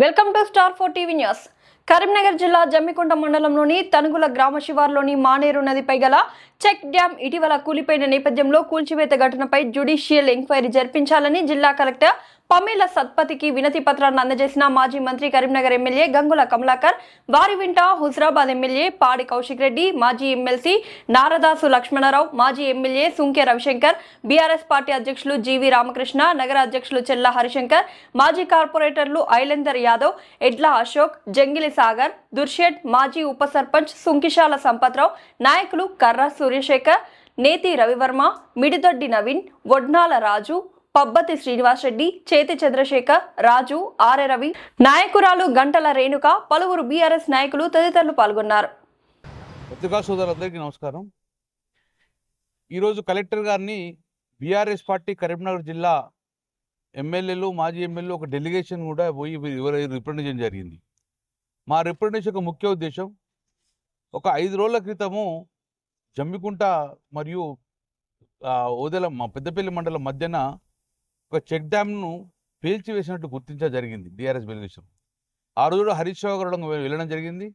Welcome to star four TV news. Karimnagar జిల్లా జమ్మికొండ మండలంలోని తనుగుల గ్రామ శివార్లోని మానేరు నదిపై గల చెక్ డ్యాం ఇటీవల కూలిపోయిన నేపథ్యంలో కూల్చివేత ఘటనపై జ్యుడిషియల్ ఎంక్వైరీ జరిపించాలని జిల్లా కలెక్టర్ పమేల సత్పతికి వినతి పత్రాన్ని అందజేసిన మాజీ మంత్రి కరీంనగర్ ఎమ్మెల్యే గంగుల కమలాకర్ వారి వెంట హుజరాబాద్ ఎమ్మెల్యే పాడి కౌశిక్ రెడ్డి మాజీ ఎమ్మెల్సీ నారదాసు లక్ష్మణరావు మాజీ MLA Sunke Ravishankar BRS party అధ్యక్షులు జీవి రామకృష్ణ నగర అధ్యక్షులు చెల్ల హరిశంకర్ మాజీ కార్పొరేటర్లు ఐలెందర్ యాదవ్ ఎడ్ల అశోక్ జంగిలి సాగర్ దుర్షెడ్ మాజీ ఉప సర్పంచ్ సుంకిశాల సంపత్రావు నాయకులు కర్ర సూర్యశేఖర్ నేతి రవివర్మ మిడిదొడ్డి నవీన్ వడ్నాల రాజు పబ్బతి శ్రీనివాస్ రెడ్డి చేతి చంద్రశేఖర్ రాజు ఆర్య రవి నాయకురాలు గంటల రేణుక పలువురు బీఆర్ఎస్ నాయకులు తదితరులు పాల్గొన్నారు. పత్రికా సోదరులందరికీ నమస్కారం. ఈరోజు కలెక్టర్ గారిని బీఆర్ఎస్ పార్టీ కరీంనగర్ జిల్లా ఎమ్మెల్యేలు మాజీ ఎమ్మెల్యేలు ఒక డెలిగేషన్ కూడా పోయి రిప్రజెంట్ చేయడం జరిగింది. మా రిప్రజెంటేషన్ యొక్క ముఖ్య ఉద్దేశం ఒక ఐదు రోజుల క్రితము జమ్మికుంట మరియు ఓదెల మా పెద్దపల్లి మండలం మధ్యన ఒక చెక్ డ్యామ్ను పేల్చివేసినట్టు గుర్తించడం జరిగింది డిఆర్ఎస్ డెలిగేషన్ ఆ రోజు హరీష్ రావు గారు వెళ్ళడం జరిగింది.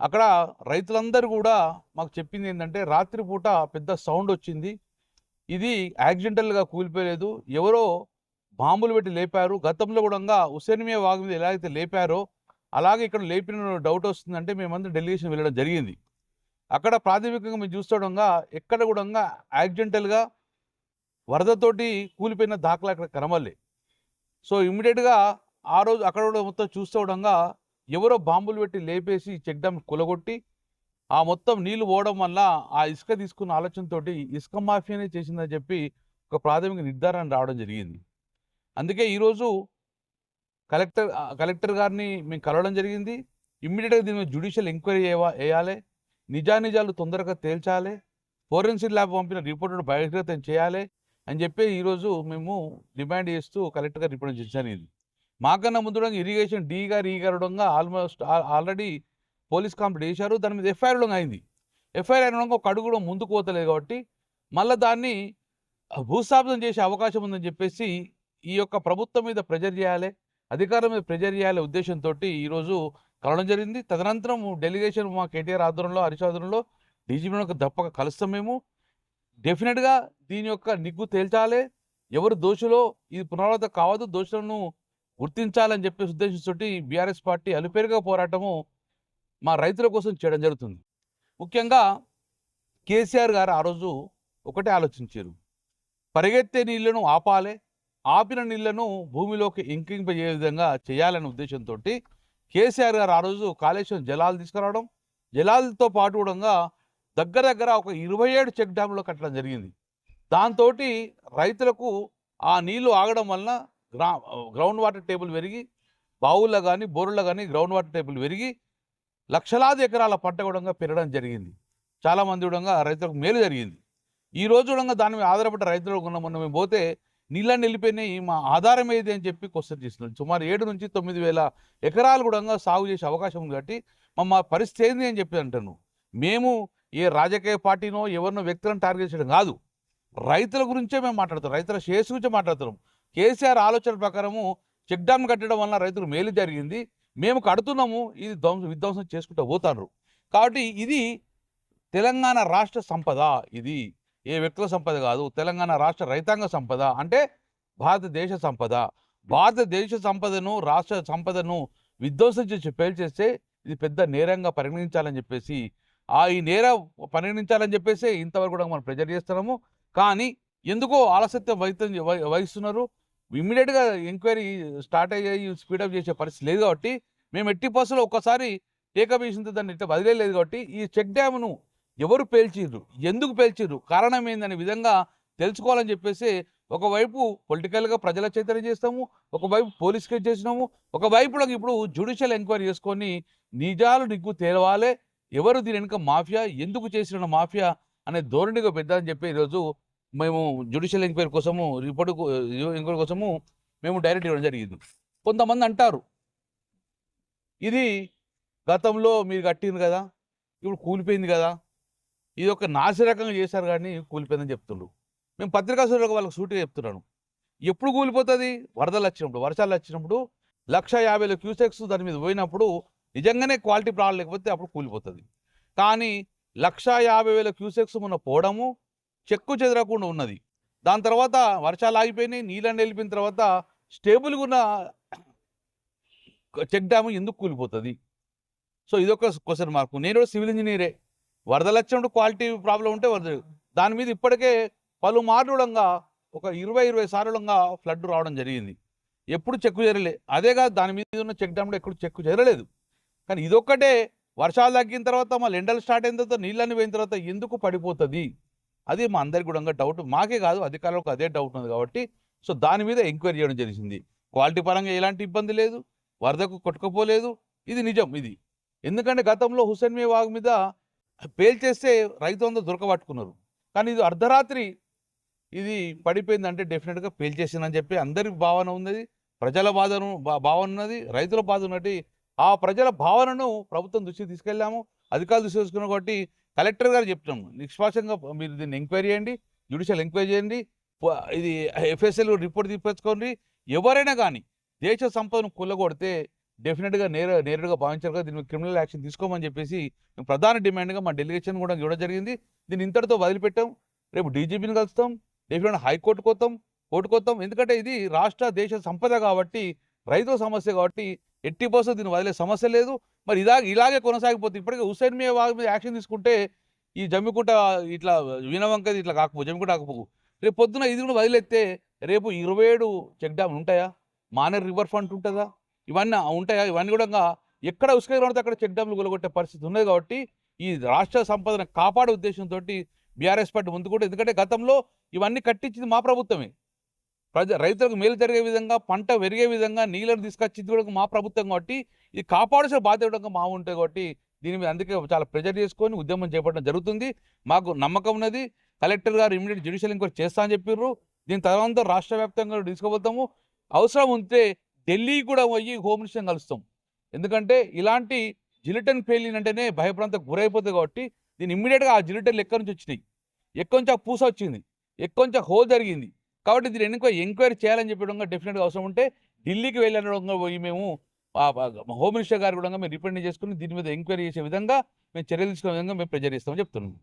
అక్కడ రైతులందరూ కూడా మాకు చెప్పింది ఏంటంటే రాత్రిపూట పెద్ద సౌండ్ వచ్చింది. ఇది యాక్సిడెంటల్గా కూలిపోయలేదు ఎవరో బాంబులు పెట్టి లేపారు. గతంలో కూడా ఉసేనిమియా వాగు మీద ఎలా అయితే లేపారో అలాగే ఇక్కడ లేపిన డౌట్ వస్తుందంటే మేమందరం డెలిగేషన్ వెళ్ళడం జరిగింది. అక్కడ ప్రాథమికంగా మేము చూస్తుండగా ఎక్కడ కూడా యాక్సిడెంటల్గా వరదతోటి కూలిపోయిన దాఖలా అక్కడ కనబడలే. సో ఇమ్మీడియట్గా ఆ రోజు అక్కడ మొత్తం చూస్తుండగా ఎవరో బాంబులు పెట్టి లేపేసి చెక్ డ్యామ్ కులగొట్టి ఆ మొత్తం నీళ్ళు పోవడం వల్ల ఆ ఇసుక తీసుకున్న ఆలోచనతోటి ఇసుక మాఫియానే చేసిందని చెప్పి ఒక ప్రాథమిక నిర్ధారణ రావడం జరిగింది. అందుకే ఈరోజు కలెక్టర్ కలెక్టర్ గారిని మేము కలవడం జరిగింది. ఇమ్మీడియట్గా దీని మీద జ్యుడిషియల్ ఎంక్వైరీ వేయాలి నిజానిజాలు తొందరగా తేల్చాలి. ఫోరెన్సిక్ ల్యాబ్ పంపిన రిపోర్టును బహిర్గతం చేయాలి. అని చెప్పి ఈరోజు మేము డిమాండ్ చేస్తూ కలెక్టర్ గారు చేశాను ఇది. మాకన్నా ముందు ఇరిగేషన్ డీగా గారు ఈ గారు ఆల్మోస్ట్ ఆల్రెడీ పోలీస్ కంప్లైంట్ చేశారు. దాని మీద ఎఫ్ఐఆర్ కూడా అయింది. ఎఫ్ఐఆర్ అయిన ఒక అడుగు కూడా ముందుకు పోతలేదు కాబట్టి మళ్ళీ దాన్ని భూస్థాపితం చేసే అవకాశం ఉందని చెప్పేసి ఈ యొక్క ప్రభుత్వం మీద ప్రెజర్ చేయాలి అధికారం మీద ప్రెజర్ చేయాలే ఉద్దేశంతో ఈరోజు కలవడం జరిగింది. తదనంతరం డెలిగేషన్ మా కేటీఆర్ ఆధ్వర్యంలో హరీష్ ఆధ్వర్యంలో డీజీపీ తప్పక కలుస్తాం మేము. డెఫినెట్గా దీని యొక్క నిగ్గు తేల్చాలి? ఎవరు దోషులో? ఇది పునరావృతం కావద్దు దోషులను గుర్తించాలని చెప్పే ఉద్దేశంతో బీఆర్ఎస్ పార్టీ అలుపేరుగా పోరాటము మా రైతుల కోసం చేయడం జరుగుతుంది. ముఖ్యంగా కేసీఆర్ గారు ఆ రోజు ఒకటే ఆలోచించారు. పరిగెత్తే నీళ్ళను ఆపాలి ఆపిన నీళ్ళను భూమిలోకి ఇంకింపజే విధంగా చేయాలనే ఉద్దేశంతో కేసీఆర్ గారు ఆ రోజు కాళేశ్వరం జలాలు తీసుకురావడం జలాలతో పాటు కూడా దగ్గర దగ్గర ఒక ఇరవై ఏడు చెక్ డ్యామ్లో కట్టడం జరిగింది. దాంతో రైతులకు ఆ నీళ్ళు ఆగడం వలన గ్రా గ్రౌండ్ వాటర్ టేబుల్ పెరిగి బావుల్లో కానీ బోరుల్లో కానీ గ్రౌండ్ వాటర్ టేబుల్ పెరిగి లక్షలాది ఎకరాల పంట కూడా పెరగడం జరిగింది. చాలామంది కూడా రైతులకు మేలు జరిగింది. ఈ రోజు కూడా దాని మీద ఆధారపడ్డ రైతులు ఉన్న మొన్న మేము పోతే నీళ్ళని వెళ్ళిపోయినాయి మా ఆధారం ఏది అని చెప్పి క్వశ్చన్ చేస్తున్నాం సుమారు ఏడు నుంచి తొమ్మిది వేల ఎకరాలు కూడా సాగు చేసే అవకాశం ఉంది కాబట్టి మా మా పరిస్థితి ఏంది అని చెప్పి అంటాను మేము ఏ రాజకీయ పార్టీనో ఎవరినో వ్యక్తులను టార్గెట్ చేయడం కాదు. రైతుల గురించే మేము మాట్లాడుతాం రైతుల శ్రేయస్సు గురించి మాట్లాడుతున్నాం. కేసీఆర్ ఆలోచన ప్రకారము చెక్ డ్యామ్ కట్టడం వల్ల రైతులు మేలు జరిగింది. మేము కడుతున్నాము. ఇది ధ్వంసం విధ్వంసం చేసుకుంటూ పోతారు. కాబట్టి ఇది తెలంగాణ రాష్ట్ర సంపద ఇది. ఏ వ్యక్తుల సంపద కాదు. తెలంగాణ రాష్ట్ర రైతాంగ సంపద అంటే భారతదేశ సంపద. భారతదేశ సంపదను రాష్ట్ర సంపదను విధ్వంసం చేసి పేల్చేస్తే ఇది పెద్ద నేరంగా పరిగణించాలని చెప్పేసి ఆ ఈ నేర పరిగణించాలని చెప్పేసి ఇంతవరకు కూడా మనం ప్రెజర్ చేస్తున్నాము. కానీ ఎందుకో ఆలస్యత్వం వహితం వహిస్తున్నారు. ఇమ్మీడియట్గా ఎంక్వైరీ స్టార్ట్ అయ్యి స్పీడప్ చేసే పరిస్థితి లేదు కాబట్టి మేము ఎట్టి బస్సులో ఒక్కసారి టేకప్ చేసిన దాన్ని ఇట్లా వదిలేదు కాబట్టి ఈ చెక్ డ్యామ్ను ఎవరు పేల్చిర్రు? ఎందుకు పేల్చిర్రు? కారణం ఏందనే విధంగా తెలుసుకోవాలని చెప్పేసి ఒకవైపు పొలిటికల్గా ప్రజల చైతన్యం చేస్తాము ఒకవైపు పోలీస్ కేసు చేసినాము ఒకవైపు ఇప్పుడు జ్యుడిషియల్ ఎంక్వైరీ చేసుకొని నిజాలు నిగ్గు తేలవాలే. ఎవరు దీని వెనుక మాఫియా? ఎందుకు చేసిన మాఫియా? అనే ధోరణిగా పెద్దని చెప్పి ఈరోజు మేము జ్యుడిషియల్ ఎంక్వైరీ కోసము రిపోర్ట్ ఎంక్వైరీ eh, కోసము మేము డైరెక్ట్ ఇవ్వడం జరిగింది. కొంతమంది అంటారు ఇది గతంలో మీరు కట్టింది కదా ఇప్పుడు కూలిపోయింది కదా ఇది ఒక నాసిరకంగా చేశారు కానీ కూలిపోయిందని చెప్తుండ్రు. మేము పత్రికా సూర్యులకు వాళ్ళకి సూటిగా చెప్తున్నాను. ఎప్పుడు కూలిపోతుంది? వరదలు వచ్చినప్పుడు వర్షాలు వచ్చినప్పుడు లక్ష యాభై వేల క్యూసెక్స్ దాని మీద పోయినప్పుడు నిజంగానే క్వాలిటీ ప్రాబ్లం లేకపోతే అప్పుడు కూలిపోతుంది. కానీ లక్ష యాభై వేల క్యూసెక్స్ మొన్న పోవడము చెక్కు చెదరకుండా ఉన్నది. దాని తర్వాత వర్షాలు ఆగిపోయినాయి నీళ్ళని వెళ్ళిపోయిన తర్వాత స్టేబుల్గా ఉన్న చెక్ డ్యామ్ ఎందుకు కూలిపోతుంది? సో ఇదొక క్వశ్చన్ మార్కు. నేను కూడా సివిల్ ఇంజనీరే. వరదలు వచ్చినప్పుడు క్వాలిటీ ప్రాబ్లం ఉంటే వరద. దాని మీద ఇప్పటికే పలు పలుమార్లుడంగా ఒక ఇరవై ఇరవై సార్లుడంగా ఫ్లడ్ రావడం జరిగింది. ఎప్పుడు చెక్కు చేరలే అదే కాదు దాని మీద ఉన్న చెక్ డ్యామ్లో ఎప్పుడు చెక్కు చేరలేదు కానీ ఇదొక్కటే వర్షాలు తగ్గిన తర్వాత మళ్ళీ ఎండలు స్టార్ట్ అయిన తర్వాత నీళ్ళని పోయిన తర్వాత ఎందుకు పడిపోతుంది? అది మా అందరికి కూడా డౌట్ మాకే కాదు అధికారులకు అదే డౌట్ ఉంది కాబట్టి సో దాని మీద ఎంక్వైరీ చేయడం జరిగింది. క్వాలిటీ పరంగా ఎలాంటి ఇబ్బంది లేదు వరదకు కొట్టుకుపోలేదు. ఇది నిజం ఇది. ఎందుకంటే గతంలో హుసేన్ మీ వాగ్ మీద పేల్చేస్తే రైతు అందరూ దొరకబట్టుకున్నారు. కానీ ఇది అర్ధరాత్రి ఇది పడిపోయిందంటే డెఫినెట్గా పేల్చేసిందని చెప్పి అందరి భావన ఉన్నది. ప్రజల బాధను భావన ఉన్నది రైతుల బాధ ఉన్నట్టు ఆ ప్రజల భావనను ప్రభుత్వం దృష్టికి తీసుకెళ్ళాము. అధికారులు దృష్టి తీసుకున్నాం కాబట్టి కలెక్టర్ గారు చెప్తున్నాము నిష్పాక్షంగా మీరు దీన్ని ఎంక్వైరీ చేయండి జ్యుడిషియల్ ఎంక్వైరీ చేయండి ఇది ఎఫ్ఎస్ఎల్ రిపోర్ట్ తీసుకొచ్చుకోండి ఎవరైనా కానీ దేశ సంపదను కొల్లగొడితే డెఫినెట్గా నేర నేరుగా భావించారు కదా దీని క్రిమినల్ యాక్షన్ తీసుకోమని చెప్పేసి మేము ప్రధాన డిమాండ్గా మా డెలిగేషన్ కూడా ఇవ్వడం జరిగింది. దీన్ని ఇంతటితో వదిలిపెట్టాం. రేపు డీజీపీని కలుస్తాం డెఫినెట్ హైకోర్టుకు వస్తాం కోర్టుకు వస్తాం. ఎందుకంటే ఇది రాష్ట్ర దేశ సంపద కాబట్టి రైతుల సమస్య కాబట్టి ఎట్టి కోసం దీన్ని వదిలే సమస్య లేదు. మరి ఇదా ఇలాగే కొనసాగిపోతుంది ఇప్పటికే హుసేన్ మీ వారి మీద యాక్షన్ తీసుకుంటే ఈ జమ్మికుంట ఇట్లా వినవంకది ఇట్లా కాకపో జమ్మికుంట కాకపోవు రేపు పొద్దున ఇది కూడా వదిలేస్తే రేపు ఇరవై ఏడు చెక్ డ్యామ్ ఉంటాయా? మానేర్ రివర్ ఫ్రంట్ ఉంటుందా? ఇవన్నీ ఉంటాయా? ఇవన్నీ కూడా ఎక్కడ ఉసుక పడితే అక్కడ చెక్ డ్యామ్లు కొలగొట్టే పరిస్థితి ఉన్నది కాబట్టి ఈ రాష్ట్ర సంపదను కాపాడే ఉద్దేశంతో బీఆర్ఎస్ పార్టీ ముందుకుంటే ఎందుకంటే గతంలో ఇవన్నీ కట్టించింది మా ప్రభుత్వమే. ప్రజ రైతులకు మేలు జరిగే విధంగా పంట పెరిగే విధంగా నీళ్ళను తీసుకొచ్చింది కూడా మా ప్రభుత్వం కాబట్టి ఇది కాపాడాల్సిన బాధ్యత మా ఉంటుంది కాబట్టి దీని మీద అందుకే చాలా ప్రెజర్ చేసుకొని ఉద్యమం చేపట్టడం జరుగుతుంది. మాకు నమ్మకం ఉన్నది. కలెక్టర్ గారు ఇమీడియట్ జ్యుడిషియల్ ఎంక్వైరీ చేస్తా అని చెప్పారు దీని తర్వాత రాష్ట్ర వ్యాప్తంగా తీసుకుపోతాము. అవసరం ఉంటే ఢిల్లీ కూడా పోయి హోమ్ కలుస్తాం. ఎందుకంటే ఇలాంటి జిలిటన్ ఫెయిలింగ్ అంటేనే భయప్రాంతకు గురైపోతుంది కాబట్టి దీన్ని ఇమ్మీడియట్గా ఆ జిలిటన్లు ఎక్కడి నుంచి వచ్చినాయి? ఎక్కడి నుంచి ఆ పూస వచ్చింది? ఎక్కడి నుంచి హోల్ జరిగింది? కాబట్టి దీన్ని ఎంక్వైరీ ఎంక్వైరీ చేయాలని చెప్పడం డెఫినెట్గా అవసరం ఉంటే ఢిల్లీకి వెళ్ళడం పోయి మేము ఆ- హోమ్ మినిస్టర్ గారు కూడా మేము రిప్రజెంట్ చేసుకుని దీని మీద ఎంక్వైరీ చేసే విధంగా మేము చర్యలు తీసుకునే విధంగా మేము ప్రెజర్ ఇస్తామని చెప్తున్నాం.